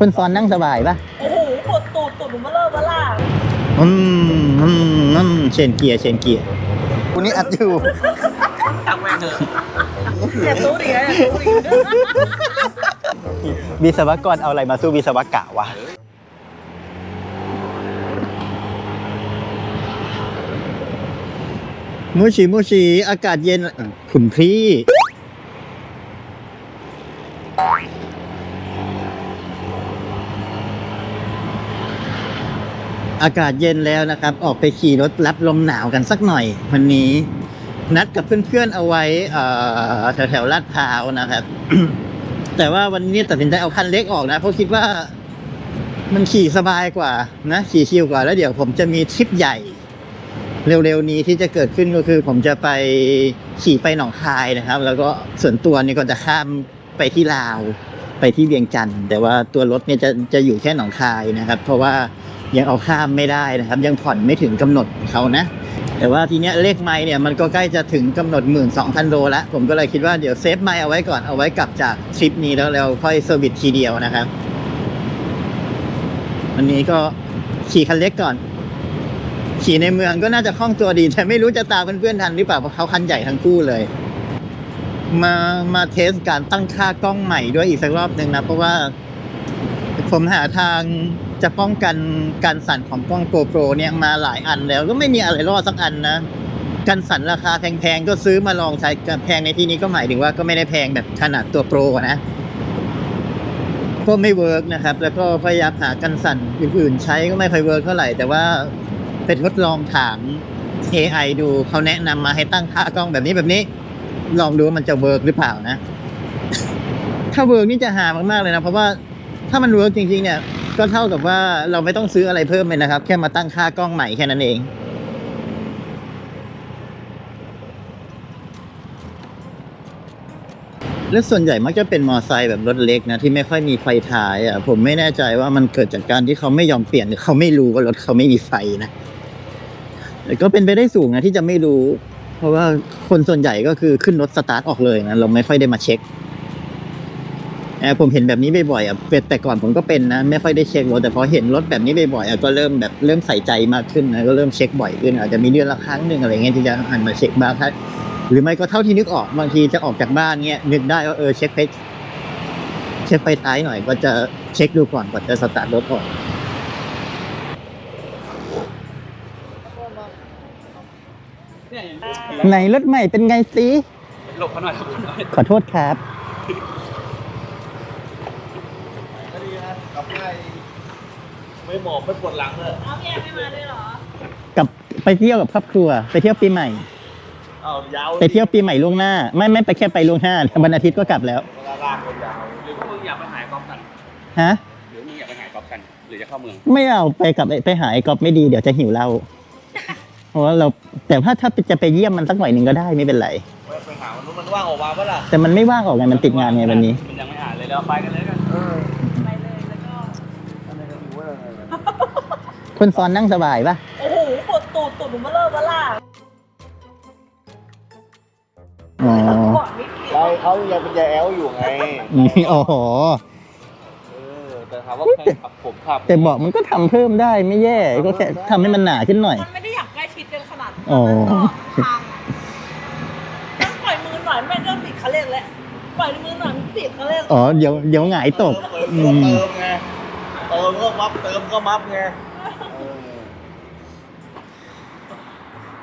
คนซ้อนนั่งสบายปะโอ้โหปวดตูดตูดหนูมาเลิกมาล่าอืมอืมอืมเชนเกียร์เชนเกียร์วันนี้อัดอยู่ตั้งแม่งเถอะอย่าตู้ดิอย่าตู้ดิวิศวกรเอาอะไรมาสู้วิศวกะวะมูชิมูชิอากาศเย็นอะคุณพี่ อากาศเย็นแล้วนะครับ ออกไปขี่รถรับลมหนาวกันสักหน่อย วันนี้นัดกับเพื่อนๆเอาไว้แถวๆลาดพร้าวนะครับ แต่ว่าวันนี้ตัดสินใจเอาคันเล็กออกนะ เพราะคิดว่ามันขี่สบายกว่านะขี่ชิลกว่าแล้วเดี๋ยวผมจะมีทริปใหญ่เร็วๆนี้ที่จะเกิดขึ้นก็คือ ผมจะไปขี่ไปหนองคายนะครับ แล้วก็ส่วนตัวนี่ก็จะข้ามไปที่ลาว ไปที่เวียงจันทร์แต่ว่าตัวรถเนี่ยจะจะอยู่แค่หนองคายนะครับ เพราะว่า ยังเอาข้ามไม่ได้นะครับ ยังผ่อนไม่ถึงกำหนดเขานะ แต่ว่าทีเนี้ยเลขไม้เนี่ยมันก็ใกล้จะถึงกำหนดหมื่นสองพันโลแล้วผมก็เลยคิดว่าเดี๋ยวเซฟไม้เอาไว้ก่อนเอาไว้กลับจากทริปนี้แล้วเราค่อยเซอร์วิสทีเดียวนะครับวันนี้ก็ขี่คันเล็กก่อน ขี่ในเมืองก็น่าจะคล่องตัวดี แต่ไม่รู้จะตามเพื่อนๆทันหรือเปล่าเพราะเขาคันใหญ่ทั้งคู่เลยมามาเทสการตั้งค่ากล้องใหม่ด้วยอีกสักรอบหนึ่งนะ เพราะว่าผมหาทาง จะป้องกันการสั่นของกล้อง GoPro เนี่ยมาหลายอันแล้วก็ไม่มีอะไรรอดสักอันนะการสั่นราคาแพงๆก็ซื้อมาลองใช้แพงในที่นี้ก็หมายถึงว่าก็ไม่ได้แพงแบบขนาดตัวโปรนะก็ไม่เวิร์กนะครับ แล้วก็พยายามหากันสั่นอื่นๆ ใช้ก็ไม่ค่อยเวิร์กเท่าไหร่ แต่ว่าเป็นทดลองถาม AI ดูเขาแนะนำมาให้ตั้งค่ากล้องแบบนี้แบบนี้ ลองดูว่ามันจะเวิร์กหรือเปล่านะ ถ้าเวิร์กนี่จะหามากๆเลยนะ เพราะว่าถ้ามันเวิร์กจริงๆเนี่ย ก็เท่ากับว่าเราไม่ต้องซื้ออะไรเพิ่มเลยนะครับ แค่มาตั้งค่ากล้องใหม่แค่นั้นเอง และส่วนใหญ่มักจะเป็นมอไซค์แบบรถเล็กนะ ที่ไม่ค่อยมีไฟท้ายอะผมไม่แน่ใจว่ามันเกิดจากการที่เขาไม่ยอมเปลี่ยนหรือเขาไม่รู้ว่ารถเขาไม่มีไฟนะแต่ก็เป็นไปได้สูงนะที่จะไม่รู้ เพราะว่าคนส่วนใหญ่ก็คือขึ้นรถสตาร์ทออกเลยนะเราไม่ค่อยได้มาเช็ค เออผมเห็นแบบนี้บ่อยๆอะเป็นแต่ก่อนผมก็เป็นนะ ไม่ค่อยได้เช็ครถแต่พอเห็นรถแบบนี้บ่อยๆอะก็เริ่มแบบเริ่มใส่ใจมากขึ้นนะก็เริ่มเช็คบ่อยขึ้นอาจจะมีเดือนละครั้งหนึ่งอะไรเงี้ยที่จะหันมาเช็คบ้างถ้าหรือไม่ก็เท่าที่นึกออกบางทีจะออกจากบ้านเงี้ยนึกได้ว่าเออเช็คไฟเช็คไฟท้ายหน่อย ก็จะเช็คดูก่อนก่อนจะสตาร์ทรถออกเนี่ยไหนรถใหม่เป็นไงสิหลบเขาหน่อยหลบเขาหน่อยขอโทษครับ ก็ดีนะกลับง่าย ไม่หมอบไม่ปวดหลังเลยเอาพี่แอมไม่มาด้วยเหรอ กับไปเที่ยวกับครอบครัว ไปเที่ยวปีใหม่อ้าวยาวไปเที่ยวปีใหม่ล่วงหน้า ไม่ไม่ไปแค่ไปล่วงหน้าวันอาทิตย์ก็กลับแล้ว เวลาลากคนยาวหรือพวกมึงอยากไปหายกอล์ฟกัน ฮะ หรือมึงอยากไปหายกอล์ฟกัน หรือจะเข้าเมือง ไม่เอาไปกับไปหาไอ้กอบไม่ดีเดี๋ยวจะหิวเหล้าเพราะว่าเราแต่ถ้าถ้าจะไปเยี่ยมมันสักหน่อยหนึ่งก็ได้ไม่เป็นไรไปไปหามันนู้นมันว่างออกมาปะล่ะแต่มันไม่ว่างออกไงมันติดงานไงวันนี้ มันยังไม่อ่านเลยแล้วไปกันเลยกัน เออ ไปเลยแล้วก็ อะไรกันอยู่วะเนี่ย คนซ้อนนั่งสบายปะโอ้โหปวดตูดตูดหนูมาเลิกมาล่าอ๋อก่อนนิดเดียเราวเขายังเป็นยาแอลอยู่ไงอืมอ๋อเออ แต่ถามว่าใครขับผมขับแต่เบอกมันก็ทำเพิ่มได้ไม่แย่ ก็แค่ทำให้มันหนาขึ้นหน่อย มันไม่ได้อยากใกล้ชิดกันขนาดนั้นอ๋อก็ทางต้องปล่อยมือหน่อยแม่งก็ติดคันเร่งแล้วปล่อยมือหน่อยมันติดคันเร่งอ๋อเดี๋ยวเดี๋ยวหงายตก เติมอืก็มเติมไง เติมก็มัฟเติมก็มัฟไงเออ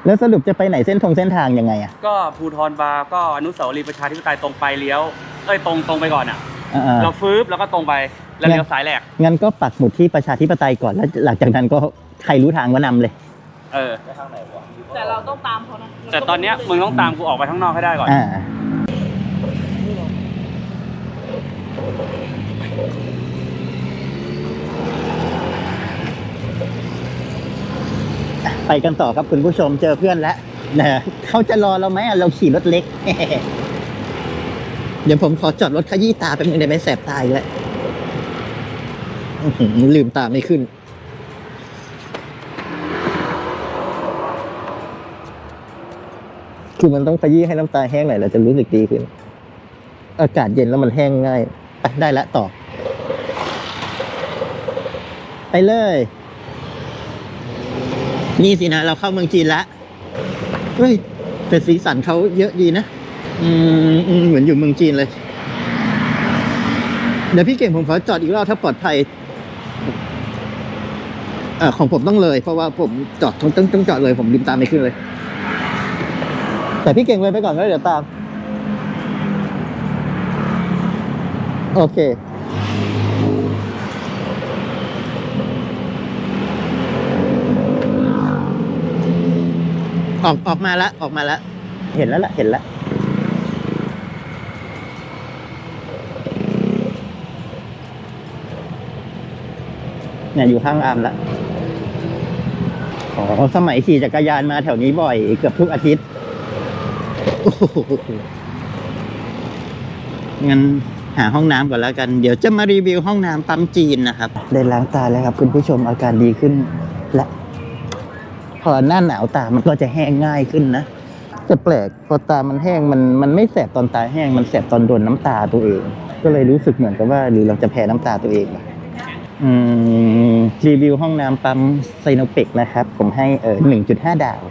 แล้วสรุปจะไปไหนเส้นทงเส้นทางยังไงอะก็ภูทรบาร์ก็อนุสาวรีย์ประชาธิปไตยตรงไปเลี้ยวเอ้ยตรงตรงไปก่อนอะอ่าเราฟืบแล้วก็ตรงไปแล้วเลี้ยวซ้ายแหลกๆงั้นก็ปักหมุดที่ประชาธิปไตยก่อนแล้วหลังจากนั้นก็ใครรู้ทางก็นำเลย เออไปทางไหนวะแต่เราต้องตามเขานะแต่ตอนเนี้ยมึงต้องตามกูออกไปข้างนอกให้ได้ก่อน อ่า ไปกันต่อครับคุณผู้ชมเจอเพื่อนแล้วนะเขาจะรอเราไหมอะเราขี่รถเล็ก เดี๋ยวผมขอจอดรถขยี้ตาแป๊บนึงได้ไหมแสบตาอีกแล้วลืมตาไม่ขึ้น คือมันต้องขยี้ให้น้ำตาแห้งหน่อยเราจะรู้สึกดีขึ้น อากาศเย็นแล้วมันแห้งง่ายไปได้ละต่อ ไปเลย นี่สินะเราเข้าเมืองจีนละเฮ้ยแต่สีสันเขาเยอะดีนะ อืมเหมือนอยู่เมืองจีนเลย เดี๋ยวพี่เก่งผมขอจอดอีกรอบถ้าปลอดภัยเออของผมต้องเลย เพราะว่าผมจอดต้องต้องต้องจอดเลย ผมลืมตามไม่ขึ้นเลย แต่พี่เก่งเลยไปก่อนแล้วเดี๋ยวตาม โอเค ออกออกมาแล้วออกมาแล้วเห็นแล้วล่ะเห็นแล้วเนี่ยอยู่ข้างอามละอ๋อสมัยขี่จักรยานมาแถวนี้บ่อย เกือบทุกอาทิตย์โอ้โหงั้นหาห้องน้ำก่อนแล้วกัน เดี๋ยวจะมารีวิวห้องน้ำปั๊มจีนนะครับ ได้ล้างตาแล้วครับ คุณผู้ชมอาการดีขึ้นและ พอหน้าหนาวตามันก็จะแห้งง่ายขึ้นนะแต่แปลกพอตามันแห้งมันมันไม่แสบตอนตาแห้งมันแสบตอนโดนน้ำตาตัวเอง ก็เลยรู้สึกเหมือนกับว่าหรือเราจะแพ้น้ำตาตัวเองอืมรีวิวห้องน้ำปั๊มไซโนเปกนะครับ ผมให้เออหนึ่งจุดห้าดาว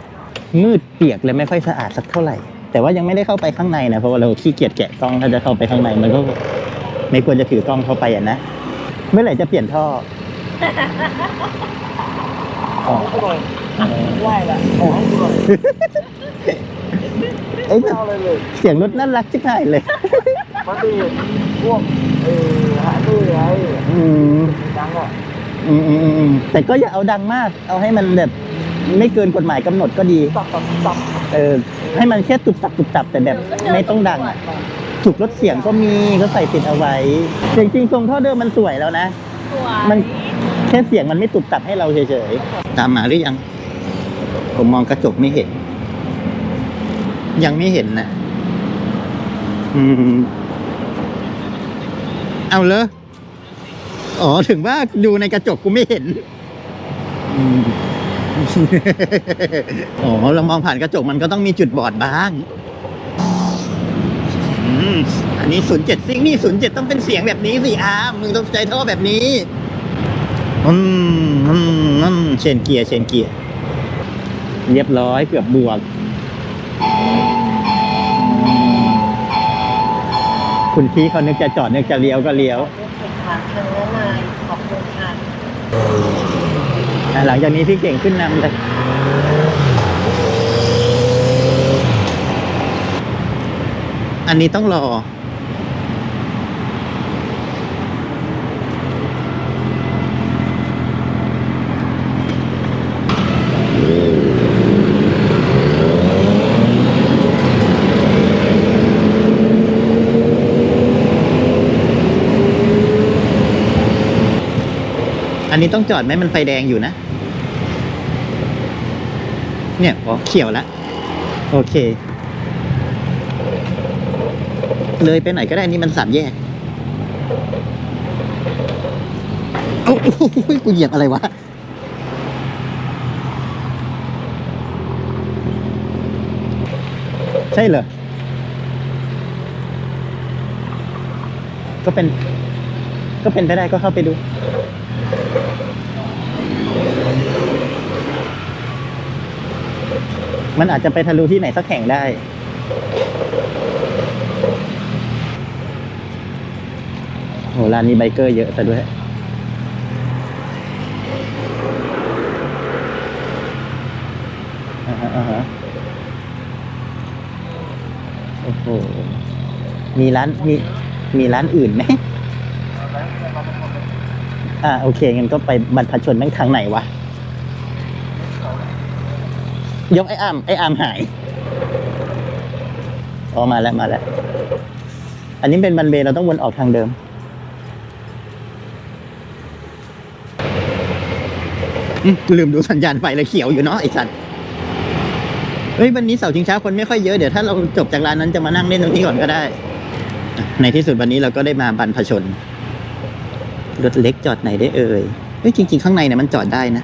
มืดเปียกและไม่ค่อยสะอาดสักเท่าไหร่ แต่ว่ายังไม่ได้เข้าไปข้างในนะเพราะว่าเราขี้เกียจแกะกล้องถ้าจะเข้าไปข้างในมันก็ไม่ควรจะถือกล้องเข้าไปอะนะเมื่อไหร่จะเปลี่ยนท่อ อ๋ออร่อยเออไหวละโอ้ยอร่อยเอ้ยไม่เอาเลยเลยเสียงรถน่ารักชิบหายเลยมันดีพวกเออหาด้วยไงอืมดังอะอืมอืมอืมอืมแต่ก็อย่าเอาดังมาก เอาให้มันแบบไม่เกินกฎหมายกำหนดก็ดีตับตับตับเออให้มันแค่ตุบตับตุบตับแต่แบบไม่ต้องดังอะจุกลดเสียงก็มีก็ใส่ติดเอาไว้จริงๆทรงท่อเดิมมันสวยแล้วนะ สวยมัน แค่เสียงมันไม่ตุบตับให้เราเฉยๆตามมาหรือยัง ผมมองกระจกไม่เห็น ยังไม่เห็นนะอืมเอาเลยอ๋อ ถึงว่าดูในกระจกกูไม่เห็นอ๋อเรามองผ่านกระจกมันก็ต้องมีจุดบอดบ้างอันนี้ศูนย์เจ็ดซิงนี่ศูนย์เจ็ดต้องเป็นเสียงแบบนี้สิอาร์มมึงต้องใจท่อแบบนี้ อืมอืมอืมเชนเกียร์เชนเกียร์ เรียบร้อยเกือบบวก คุณพี่เขานึกจะจอดนึกจะเลี้ยวก็เลี้ยวหลังจากนี้พี่เก่งขึ้นนำเลยอันนี้ต้องรอ นนี้ต้องจอดไหมมันไฟแดงอยู่นะ เนี่ยพอเขียวแล้วโอเค เลยไปไหนก็ได้นี่มันสามแยกโอ้โหกูเหยียบอะไรวะใช่เหรอ ก็เป็น ก็เป็นไปได้ก็เข้าไปดู มันอาจจะไปทะลุที่ไหนสักแห่งได้ โหร้านนี้ไบเกอร์เยอะซะด้วย อ่าฮะอ่าฮะโอ้โห มีร้าน มี มีร้านอื่นไหม อ่า โอเคงั้นก็ไปบรรพชนนั่งทางไหนวะ ยกไอ้อามไอ้อามหายอ๋อมาแล้วมาแล้ว อันนี้เป็นบันเบย์เราต้องวนออกทางเดิม ลืมดูสัญญาณไฟเลยเขียวอยู่เนาะไอ้สัตว์เฮ้ยวันนี้เสาร์ชิงช้าคนไม่ค่อยเยอะเดี๋ยวถ้าเราจบจากร้านนั้นจะมานั่งเล่นตรงนี้ก่อนก็ได้ ในที่สุดวันนี้เราก็ได้มาบรรพชนรถเล็กจอดไหนได้เอ่ยเฮ้ยจริง ๆ ข้างในเนี่ยมันจอดได้นะ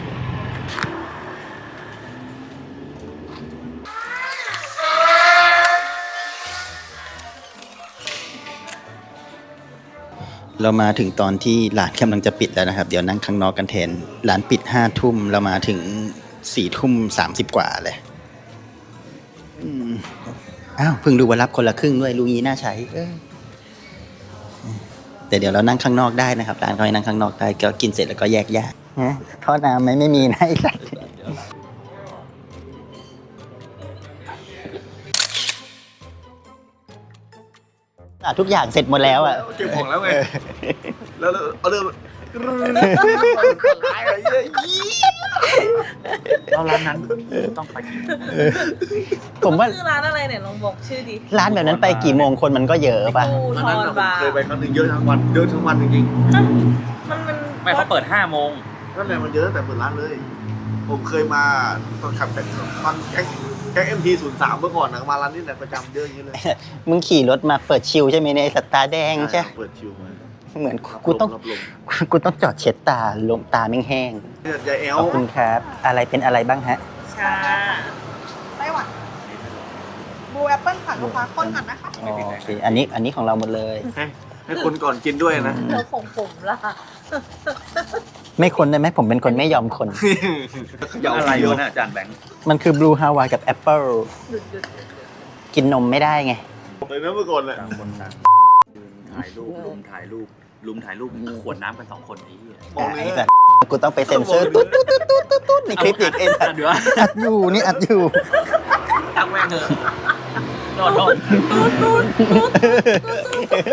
เรามาถึงตอนที่ร้านกำลังจะปิดแล้วนะครับ เดี๋ยวนั่งข้างนอกกันแทนร้านปิดห้าทุ่มเรามาถึงสี่ทุ่มสามสิบกว่าเลยอ้าวเพิ่งดูว่ารับคนละครึ่งด้วยลุงนี้น่าใช้แต่เดี๋ยวเรานั่งข้างนอกได้นะครับร้านเขาให้นั่งข้างนอกได้ก็กินเสร็จแล้วก็แยกย้ายฮะทอน้ำไหมไม่มีนะไอ้สัต อะทุกอย่างเสร็จหมดแล้วอะเก็บของแล้วไง แล้วเอาเริ่มร้ายอะไรเยอะยี่แล้วร้านนั้นต้องไปกิน ผมว่าชื่อร้านอะไรเนี่ยลองบอกชื่อดิร้านแบบนั้นไปกี่โมงคนมันก็เยอะป่ะกูอันทนั้นอนน่ะผมบาร์เคยไปครั้งหนึ่งเยอะทั้งวันเยอะทั้งวันจริงฮะมันมันไม่เขาเปิดห้าโมงๆนั่นแหละมันเยอะตั้งแต่เปิดร้านเลย ผมเคยมาตอนขับแท็กซี่มันแก๊ง แก๊งเอ็มทีศูนย์สามเมื่อก่อนนะมาร้านนี้แหละประจำเยอะอย่างนี้เลยมึงขี่รถมาเปิดชิลใช่ไหมในยไอ้สตาร์แดงใช่เปิดชิวมาเหมือนกูต้องรับลมกูต้องจอดเช็ดตาลมตาแม่งแห้งเนี่ยยายแอลขอบคุณครับ อะไรเป็นอะไรบ้างฮะ ชาไต้หวันบลูแอปเปิลค่ะลูกค้าคนก่อนนะคะอ๋อโอเคอันนี้อันนี้ของเราหมดเลย ให้ให้คนก่อนกินด้วยนะ เธอของผมล่ะ ไม่คนได้ไหมผมเป็นคนไม่ยอมคนเขย่าอะไรเดียววะเนี่ยอาจารย์แบงค์มันคือบลูฮาวายกับแอปเปิลหยุดหยุดกินนมไม่ได้ไง เลยนะเมื่อก่อนแหละต่างคนต่างถ่ายรูปลุมถ่ายรูปลุมถ่ายรูปขวดน้ำกันสองคนไอ้เหี้ยมองเลยไอ้นะสัตว์กูต้องไปเซ็นเซอร์ตุ๊ดตุ๊ดตุ๊ดตุ๊ดตุ๊ดตุ๊ดในคลิปอีกไอ้สัตว์เดี๋ยวอัดอยู่นี่อัดอยู่ ตั้งแม่งเถอะ โดนโดน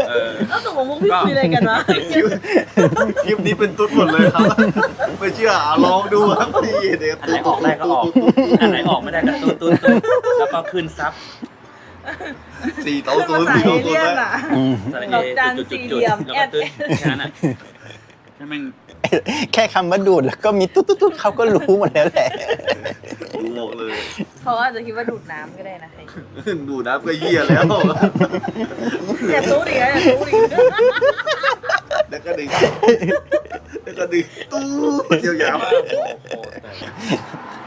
เออแล้วตกลงพวกพี่คุยอะไรกันวะคลิปคลิปนี้เป็นตุ๊ดหมดเลยครับ ไม่เชื่ออะลองดูครับพี่เดี๋ยวอันไหนออกได้ก็ออก อันไหนออกไม่ได้ก็ตุ้นตุ้นตุ้นแล้วก็ขึ้นซับสี่โต๊ะเป็นตัวภาษาสี่เอโต๊ะตัวเลี่ยนแล้วอะอืมสระดอกจันจุดจุดสี่จุดเหลี่ยมแล้วก็ตุ้นแอดแค่นั้นอะนั่แม่ง แค่คำว่าดูดแล้วก็มีตุ๊ดตุ๊ดตุ๊ดเขาก็รู้หมดแล้วแหละดูหมดเลย เขาอาจจะคิดว่าดูดน้ำก็ได้นะใครดูนะก็เยี่ยแล้วอย่าตู้ดิอย่าตู้ดิแล้วก็ดึงแล้วก็ดึงตู้ยาวๆ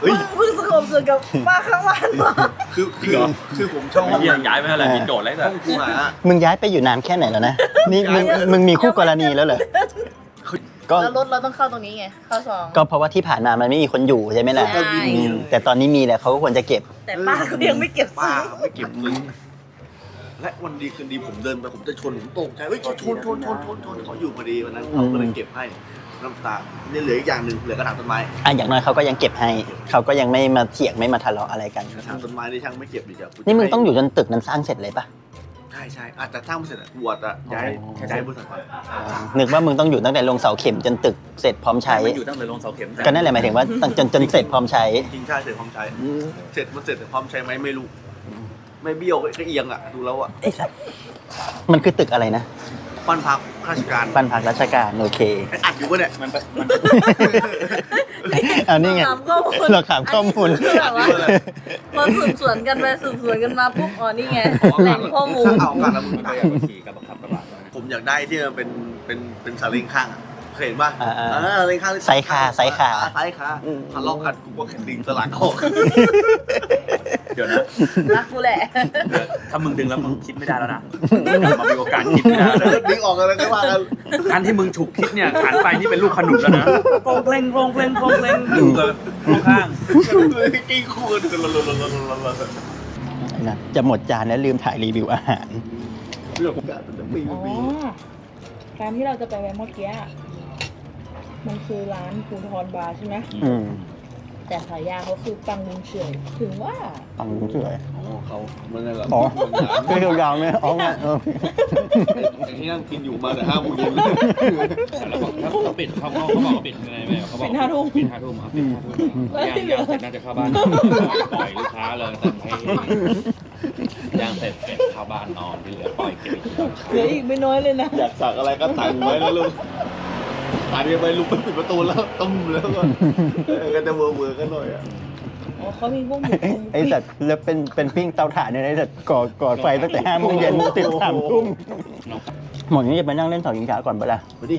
เฮ้ยเพิ่งสงบสึกกับป้าข้างบ้านมาคือคือคือผมชอบไอ้เหี้ยย้ายไปเท่าไหร่มีโจทย์อะไรห้แต่องครูหามึงย้ายไปอยู่นานแค่ไหนแล้วนะนี่มึงมึงมีคู่กรณีแล้วเหรอ ก็แล้วรถเราต้องเข้าตรงนี้ไง เข้าซองก็เพราะว่าที่ผ่านมามันไม่มีคนอยู่ใช่ไหมล่ะใช่อืมแต่ตอนนี้มีแล้วเขาก็ควรจะเก็บ แต่ป้าเขายังไม่เก็บป้าซื้อไม่เก็บซื้อและวันดีคืนดีผมเดินไปผมจะชนผมตกใจเฮ้ยชนชนชนชนชนชนเขาอยู่พอดีวันนั้นเขาก็เลยเก็บให้น้ำตาเนี่ยเหลืออีกอย่างหนึ่งเหลือกระถางต้นไม้อะอย่างน้อยเขาก็ยังเก็บให้ เขาก็ยังไม่มาเถียงไม่มาทะเลาะอะไรกัน กระถางต้นไม้นี่ช่างไม่เก็บดีจ้ะนี่มึงต้องอยู่จนตึกนั้นสร้างเสร็จเลยปะ ใช่ใช่อาจจะสร้างไม่เสร็จอะบวชอะย้ายอ๋อย้ายบริษัทก่อนนึกว่ามึงต้องอยู่ตั้งแต่ลงเสาเข็มจนตึกเสร็จพร้อมใช้ มันอยู่ตั้งแต่ลงเสาเข็มก็นั่นแหละหมายถึงว่าตั้งจนจนเสร็จพร้อมใช้จริงใช่เสร็จพร้อมใช้เสร็จมันเสร็จแต่พร้อมใช้ไหมไม่รู้ ไม่เบี้ยวก็เอียงอะดูแล้วอะไอ้สัสมันคือตึกอะไรนะ บ้านพักข้าราชการบ้านพักราชการโอเคไอ้อัดอยู่ปะเนี่ยมันมันเอานี่ไงถามข้อมูลเราถามข้อมูลนนี้คือแบบว่าพอสืบสวนกันไปสืบสวนกันมาปุ๊บอ๋อนี่ไงแหล่งข้อมูลเอาการละมึงมันตายก็ขี่กับบังคับกระบะผมอยากได้ที่มันเป็นเป็นเป็นสาเล้งข้างอะ เคยเห็นป่ะอ่าๆเออสาเล้งข้างไซส์ขาไซส์ขาไซส์ขาอืม ทะเลาะกันกูก็ดึงสลักออกเดี๋ยวนะรักกูแหละ ถ้ามึงดึงแล้วมึงคิดไม่ได้แล้วนะกลับมามีโอกาสคิดไม่ได้แล้วเลก็ยดึงออกอะไรก็ว่ากันการที่มึงฉุกคิดเนี่ยหันไปนี่เป็นลูกขนุนแล้วนะโปรงเพลงโปรงเพลงโปรงเพลงอยู่กับข้างกิ้งคู่กันกันลนๆๆนะจะหมดจานแล้วลืมถ่ายรีวิวอาหารๆเรื่องของการเป็นปีอ๋อปีการที่เราจะไปแวะเมื่อกี้อะ มันคือร้านภูทรบาร์ใช่ไหมอืมแต่ฉายาเขาคือปังมุงเฉยถึงว่าฟังดูสวยอ๋อเขามันอะไรอ๋อคือยาวๆไหมอ๋อไงเอออย่างที่นั่งกินอยู่มาแต่ห้าโมงเย็นแล้วบอกถ้าเขาปิดเขาเขาบอกปิดยังไงแม่เขาบอกเป็นห้าทุ่มปิดห้าทุ่มครับปิดห้าทุ่มย่างย่างเสร็จน่าจะเข้าบ้านปล่อยลูกค้าเลยแต่ให้ย่างเสร็จเสร็จเข้าบ้านนอนที่เหลือปล่อยเก็บอีกทีตอนเช้าเหลืออีกไม่น้อยเลยนะอยากสั่งอะไรก็สั่งไว้แล้วลูก ผ่านไปลุกไปปิดประตูแล้วต้มแล้วก็ก็จะเวอร์เวอร์กันหน่อยอะอ๋อเขามีพวกหมูไอ้สัตว์แล้วเป็นเป็นปิ้งเตาถ่านเนี่ยนะไอ้สัตว์ก่อก่อไฟตั้งแต่ห้าโมงเย็นติดสามทุ่มหมดนี้จะไปนั่งเล่นเสายิงช้าก่อนปะล่ะมาดิ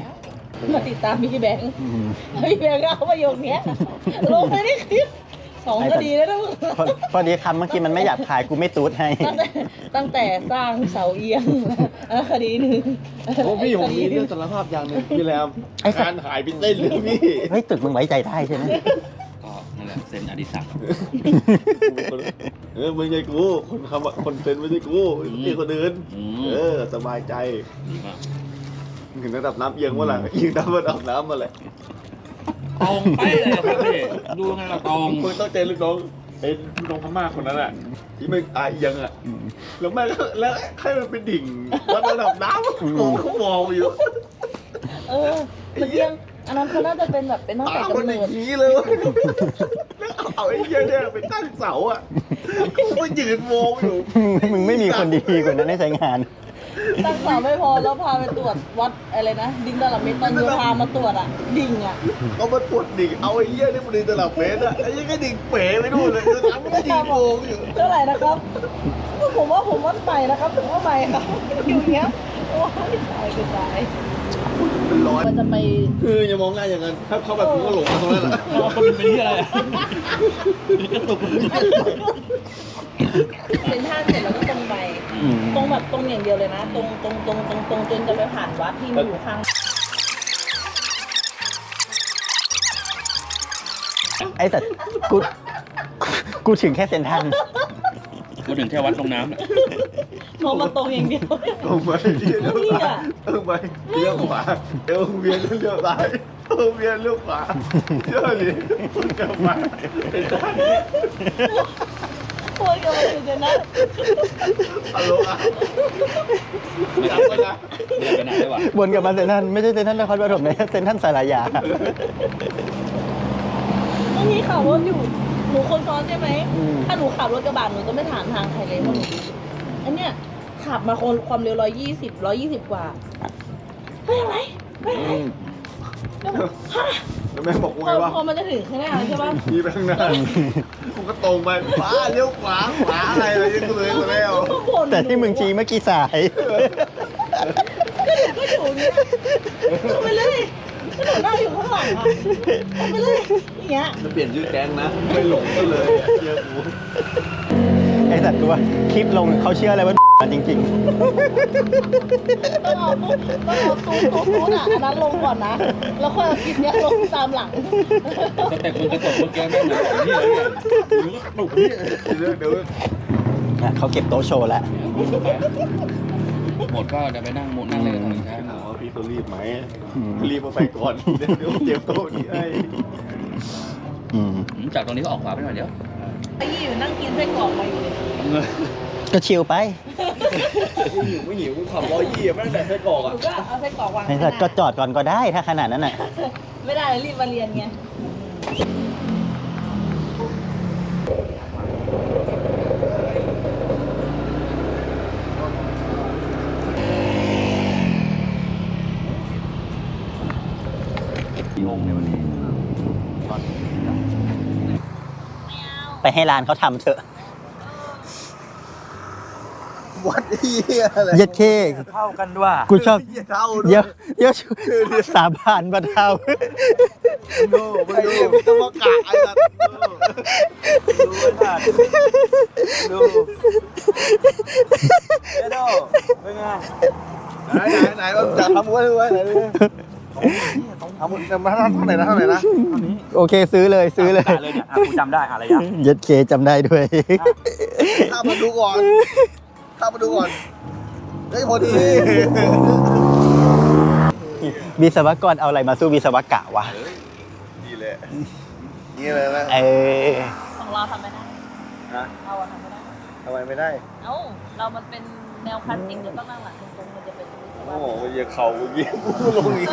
มาติดตามพี่แบงค์อืมพี่แบงค์ก็เอาประโยคเนี้ยลงไปในคลิป สองคดีแล้วนะมึงพอพอดีคำเมื่อกี้มันไม่อยากขายกูไม่ตูดให้ ตั้งแต่ตั้งแต่สร้างเสาเอียงอะคดีหนึ่งโอ้พี่ผมมีคดีหเรื่นึ่องงสารภาพอย่างหนึ่งพี่แรมไอ้สัตว์ การหายเป็นเส้นเลยพี่เฮ้ยตึกมึงไว้ใจได้ใช่ไหมก็นั่นแหละเซ็นอดิศักดิ์เออไม่ใช่กูคนคำว่าคนเซ็นไม่ใช่กูนี่คนอื่นอืเอมอสบายใจดีมากถึงระดับน้ำเอียงว่าล่ะเอียงน้ำระดับน้ำมาแหละ ตรงไปเลยครับพี่ดูไงล่ะตรงมึงต้องเจอลูกน้องเอ็นลูกน้องพม่าคนนั้นอะที่ไม่อาเอียงอะแล้วแม่ก็แล้วใครมันเป็นดิ่งวัดระดับน้ำมองเขามองอยู่เออมันเอียงอันนั้นเขาน่าจะเป็นแบบเป็นตั้งแต่ตามกำมันอเนิย่าดงนี้เลยเว้ยแล้วเอาไอ้เหี้ยเนี่ยไปตั้งเสาอะกูก็ยืนมองอยู่ มึงไม่มีคนดีๆกว่านั้นให้ใช้งาน ตั้งเสาไม่พอแล้วพาไปตรวจวัดอะไรนะ ดินตลับเมตรตอนโยธามาตรวจอะ ดิ่งอะเอามาตรวจดิ่งเอาไอ้เหี้ยนี่มันดึงตลับเมตรอะไอ้เหี้ยก็ดิ่งเป๋ไปนู่นเลยคือทั้งก็ยืนมองอยู่เท่าไหร่นะครับผมว่าผมวัดใหม่นะครับผมว่าใหม่ครับอยู่อย่างเงี้ยโอ้ยตายเป็นตายเป็นร้อยมันจะไปคืออย่ามองหน้าอย่างนั้นถ้าเขาแบบกูก็หลงมาตรงนั้นแหละเราคนเป็นที่อะไรอะเซ็นทรัลเสร็จแล้วก็ ตรงไปอืมตรงแบบตรงอย่างเดียวเลยนะ ตรงตรงตรงตรงตรงจนจะไปผ่านวัดที่มีอยู่ข้างไอ้แต่กูกูถึงแค่เซนทรันพูดถึงแค่วัดลงน้ำน่ะมองมาตรงอย่างเดียวลงไปเลี้ยวซ้ายเออไปเลี้ยวขวาเอวเวียนเลี้ยวซ้ายเอวเวียนเลี้ยวขวาเชื่อดิคุณกลับมาเป็นด้าน นี้โอ้ยกำลังจะนะฮัลโหลอะจำไว้นะเดินไปไหนได้วะบนกลับมาเซนทรันไม่ใช่เซนทรันนครปฐมนะเซนทรันสารยาบางทีขับรถอยู่ หนูคนซ้อนใช่ไหม อืม ถ้าหนูขับรถกระบะหนูจะไม่ถามทางใครเลยเพราะหนูรู้อันเนี้ยขับมาคนความเร็วร้อยยี่สิบร้อยยี่สิบกว่าไปทางไหนไปทางไหนแล้วบอกฮะ แล้วแม่บอกพว่าอไงวะพอมันจะถึงข้างหน้าแล้วใช่ปะขี่ไปข้างหน้าผมก็ตรงไปขวาเลี้ยวขวาขวาอะไรอะไรยังเลยมาแล้วก็บ่นแต่ที่มึงชี้เมื่อกี้สายก็อยู่อย่างเงี้ยเอาไปเลยก็หนูนั่งอยู่ข้างหลังอะเอาไปเลยอย่างเงี้ยจะเปลี่ยนชื่อแก๊งนะไม่หลงก็เลยอะเชื่อกูไอ้สัตว์กูว่าคลิปลงเขาเชื่ออะไรว่ามัน จริงต้องเอาตู้ต้องเอาตู้ตู้ตู้อะอันนั้นลงก่อนนะ แล้วค่อยเอาคลิปเนี้ยลงตามหลังสเต็ปมึงกระตกเมื่อกี้แม่งเหมือนของที่อะไรเนี่ยหรือก็กระตุกนี่เดี๋ยวเดี๋ยวๆนะเขาเก็บโต๊ะโชว์แล้ว หมดก็เดี๋ยวไปนั่งหมดนั่งเลยทางใช่ถามว่าพี่เขารีบไหม อืม รีบมาไปก่อน เดี๋ยวเดี๋ยวเตรียมโต๊ะนี้ให้อืม จากตรงนี้ก็ออกขวาไปหน่อยเดียว ไอ้ยี่อยู่นั่งกินไส้กรอกมาอยู่เลย ก็ชิลไปไม่หิวไม่หิวขับร้อยยี่แม่งแต่ไส้กรอกหอะนูก็เอาไส้กรอกวางไอ้สัตว์ก็จอดก่อนก็ได้ถ้าขนาดนั้นน่ะ ไม่ได้รีบมาเรียนไงลงในวันนี้ ไปให้ร้านเขาทำเถอะ วัด เหี้ยอะไรเย็ดเคเท่ากันด้วยกูชอบเหี้ยเท่าเดี๋ยวเดี๋ยวสาบานบรรเทาดูมันดูมันต้องมากะไอ้สัตว์ดูดูไม่ทันดูเอโดเป็นไงไหนไหนไหนจะทำไว้ไว้ไหนดูทำมาเท่าไหร่นะเท่าไหร่นะโอเคซื้อเลยซื้อเลยเลยเนี่ยกูจำได้อะไรยะเย็ดเคจำได้ด้วยข้ามาดูก่อน ข้ามาดูก่อนเฮ้ยพอดีวิศวกรเอาอะไรมาสู้วิศวกะวะนี่แหละนี่เลยไหมเออ ของเราทำไม่ได้ ฮะเราอะทำไม่ได้ ทำไมไม่ได้ เอ้า เรามันเป็นแนวคลาสสิกเดี๋ยวต้องนั่งหลังตรงๆมันจะเป็นวิศวะโอ้โหเหยียบเข่าเยี่ยมลงอีก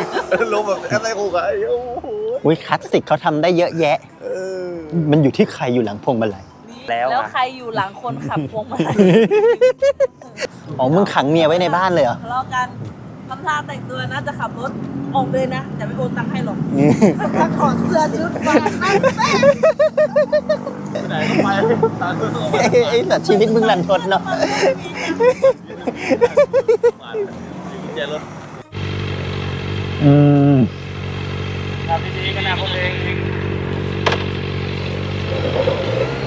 ลงแบบอะไรกูกะโอ้โหอุ้ยคลาสสิกเขาทำได้เยอะแยะ เออ มันอยู่ที่ใครอยู่หลังพวงมาลัย แล้วแล้วใครอยู่หลังคนขับพวงมาลัยอ๋อมึงขังเมียไว้ในบ้านเลยเหรอ ทะเลาะกันทำท่าแต่งตัวนะจะขับรถออกเลยนะแต่ไม่โอนตังค์ให้หรอกถ้าถอดเสื้อชุดมาให้แม่ไปไหนก็ไปตามตัวออกมาไอ้สัตว์ชีวิตมึงรันทดเนาะเจรถอืม ทำดีๆกันนะพวกเองอ